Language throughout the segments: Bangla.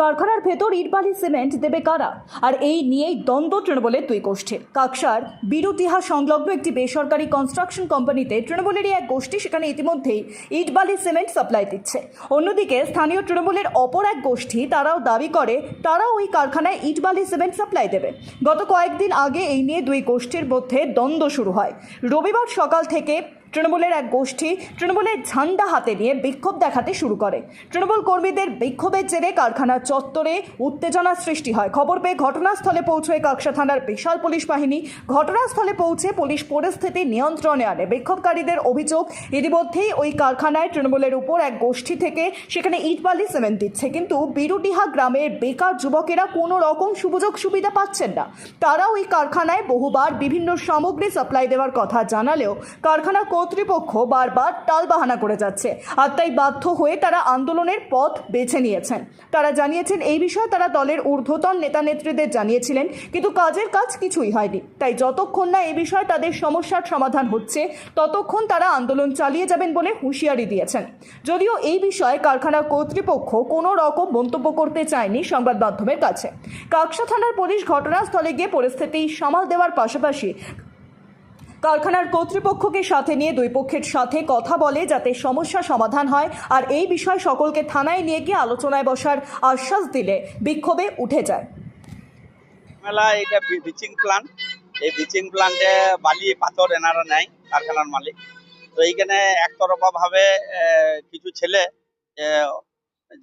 কারখানার ভেতর ইটবালি সিমেন্ট দেবে কারা? আর এই নিয়েই দ্বন্দ্ব তৃণমূলের দুই গোষ্ঠীর। কাকসার বিরুতিহা সংলগ্ন একটি বেসরকারি কনস্ট্রাকশন কোম্পানিতে তৃণমূলেরই এক গোষ্ঠী সেখানে ইতিমধ্যেই ইটবালি সিমেন্ট সাপ্লাই দিচ্ছে। অন্যদিকে স্থানীয় তৃণমূলের অপর এক গোষ্ঠী তারাও দাবি করে, তারাও ওই কারখানায় ইটবালি সিমেন্ট সাপ্লাই দেবে। গত কয়েকদিন আগে এই নিয়ে দুই গোষ্ঠীর মধ্যে দ্বন্দ্ব শুরু হয়। রবিবার সকাল থেকে তৃণমূলের এক গোষ্ঠী তৃণমূলের ঝান্ডা হাতে নিয়ে বিক্ষোভ দেখাতে শুরু করে। তৃণমূল কর্মীদের বিক্ষোভের জেরে কারখানার চত্বরে উত্তেজনার সৃষ্টি হয়। খবর পেয়ে ঘটনাস্থলে পৌঁছয় কাকসা থানার বিশাল পুলিশ বাহিনী। ঘটনাস্থলে পৌঁছে পুলিশ পরিস্থিতি নিয়ন্ত্রণে আনে। বিক্ষোভকারীদের অভিযোগ, ইতিমধ্যেই ওই কারখানায় তৃণমূলের উপর এক গোষ্ঠী থেকে সেখানে ইটবালি সিমেন্ট দিচ্ছে। কিন্তু বিরুডিহা গ্রামের বেকার যুবকেরা কোনো রকম সুযোগ সুবিধা পাচ্ছেন না। তারা ওই কারখানায় বহুবার বিভিন্ন সামগ্রী সাপ্লাই দেওয়ার কথা জানালেও কারখানা কর্তৃপক্ষ বারবার টালবাহানা করে যাচ্ছে আর তাই বাধ্য হয়ে তারা আন্দোলনের পথ বেছে নিয়েছেন। তারা জানিয়েছেন এই বিষয়ে তারা দলের ঊর্ধ্বতন নেতা নেত্রীদের জানিয়েছিলেন, কিন্তু কাজের কাজ কিছুই হয়নি। তাই যতক্ষণ না এই বিষয়ে তাদের সমস্যার সমাধান হচ্ছে, ততক্ষণ তারা আন্দোলন চালিয়ে যাবেন বলে হুঁশিয়ারি দিয়েছেন। যদিও এই বিষয়ে কারখানা কর্তৃপক্ষ কোনো রকম মন্তব্য করতে চায়নি সংবাদ মাধ্যমের কাছে। কাকসা থানার পুলিশ ঘটনাস্থলে গিয়ে পরিস্থিতি সামাল দেওয়ার পাশাপাশি কারখানার কর্তৃপক্ষকে সাথে নিয়ে দুই পক্ষের সাথে কথা বলে যাতে সমস্যা সমাধান হয়। আর এই বিষয় সকলকে থানায় নিয়ে গিয়ে আলোচনায় বসার আশ্বাস দিলে বিক্ষোভে উঠে যায়। মেলা এটা ব্লিচিং প্লান্ট এই ব্লিচিং প্লান্টে বালি পাথর এনারা নেয় কারখানার মালিক। তো এইখানে একতরফা ভাবে আহ, কিছু ছেলে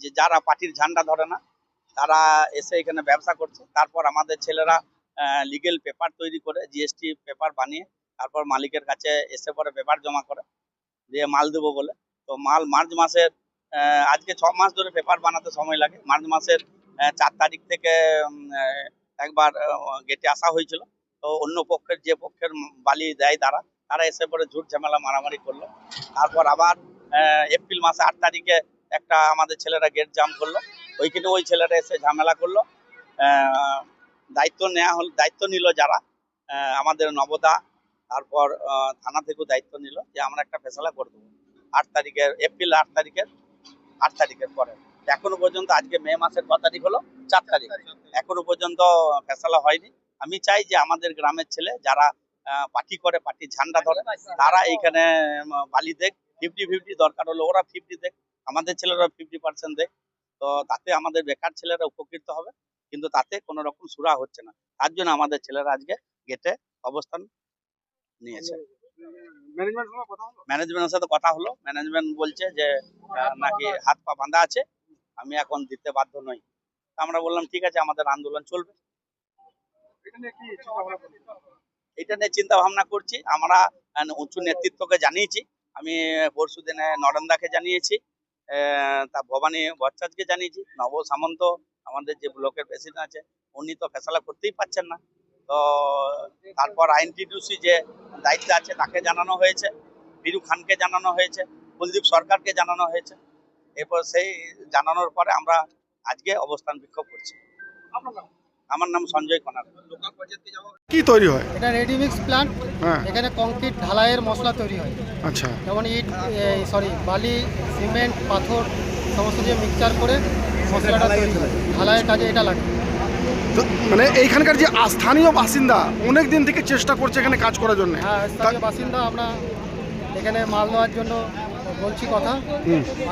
যে যারা পার্টির ঝান্ডা ধরে না তারা এসে এখানে ব্যবসা করছে। তারপর আমাদের ছেলেরা লিগেল পেপার তৈরি করে জিএসটি পেপার বানিয়ে তারপর মালিকের কাছে এসে পরে পেপার জমা করে, দিয়ে মাল দেবো বলে। তো মাল মার্চ মাসের আজকে ছ মাস ধরে পেপার বানাতে সময় লাগে। মার্চ মাসের চার তারিখ থেকে একবার গেটে আসা হয়েছিল। তো অন্য পক্ষের, যে পক্ষের বালি দেয় তারা তারা এসে পরে ঝুট ঝামেলা মারামারি করল। তারপর আবার এপ্রিল মাসে আট তারিখে একটা আমাদের ছেলেরা গেট জাম করল। ওইখানে ওই ছেলেরা এসে ঝামেলা করল। দায়িত্ব নেওয়া হল, দায়িত্ব নিল যারা আমাদের নবদা তারপর থানা থেকেও দায়িত্ব নিল যে আমরা একটা ফেসলা করে দেবো। আট তারিখের, এপ্রিল আট তারিখের আট তারিখের পরে। এখনও পর্যন্ত আজকে মে মাসের ক তারিখ হলো? চার তারিখ। এখনও পর্যন্ত ফেসলা হয়নি। আমি চাই যে আমাদের গ্রামের ছেলে যারা পার্টি করে পার্টি ঝান্ডা ধরে, তারা এইখানে বালি দেখ ফিফটি ফিফটি দরকার হলো ওরা ফিফটি দেখ, আমাদের ছেলেরা ফিফটি পার্সেন্ট দেখ। তো তাতে আমাদের বেকার ছেলেরা উপকৃত হবে, কিন্তু তাতে কোনো রকম সুরা হচ্ছে না। তার জন্য আমাদের ছেলেরা আজকে গেটে অবস্থান নিয়েছে। ম্যানেজমেন্টের সাথে কথা হলো। ম্যানেজমেন্ট বলছে যে নাকি হাত পা বাঁধা আছে, আমি এখন দিতে বাধ্য নই। আমরা বললাম, ঠিক আছে, আমাদের আন্দোলন চলবে। এটা নিয়ে চিন্তা ভাবনা করছি। আমরা উঁচু নেতৃত্বকে জানিয়েছি। আমি পরশু দিনে নরেন্দাকে জানিয়েছি তা ভবানী ভট্টাচার্যকে জানিয়েছি, নব সামন্ত, আমাদের যে ব্লকের প্রেসিডেন্ট আছে, উনি তো ফেসলা করতেই পারছেন না। তো, তারপর আইনটিডিউসি যে দায়িত্ব আছে তাকে জানানো হয়েছে বীরু খানকে জানানো হয়েছে কুলদীপ সরকারকে জানানো হয়েছে। এরপর সেই জানানোর পরে আমরা আজকে অবস্থান বিক্ষোভ করছি। আমার নাম সঞ্জয় কনার। কি তৈরি হয়? এটা রেডিমিক্স প্ল্যান্ট এখানে কংক্রিট ঢালাইয়ের মশলা তৈরি হয়। আচ্ছা। যেমন ইট সরি বালি সিমেন্ট পাথর সমস্ত দিয়ে মিক্সচার করে মশলাটা তৈরি হয়। ঢালাইয়ের কাজে এটা লাগে। মানে এইখানকার যে স্থানীয় বাসিন্দা অনেক দিন থেকে চেষ্টা করছে এখানে কাজ করার জন্য। হ্যাঁ স্থানীয় বাসিন্দা আমরা এখানে মাল দেওয়ার জন্য বলছি কথা।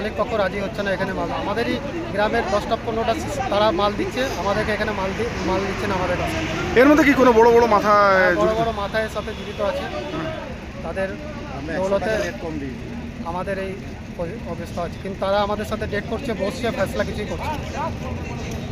অনেক পক্ষ রাজি হচ্ছে না এখানে মাল। আমাদেরই গ্রামের দশটা পনেরোটা তারা মাল দিচ্ছে আমাদেরকে এখানে মাল দি মাল দিচ্ছে না আমাদের কাছে। এর মধ্যে কি কোনো বড় বড় মাথা বড় বড় মাথায় সাথে জীবিত আছে। তাদের দৌলতে আমাদের এই অবস্থা আছে। কিন্তু তারা আমাদের সাথে ডেট করছে বসছে ফেসলা কিছুই করছে।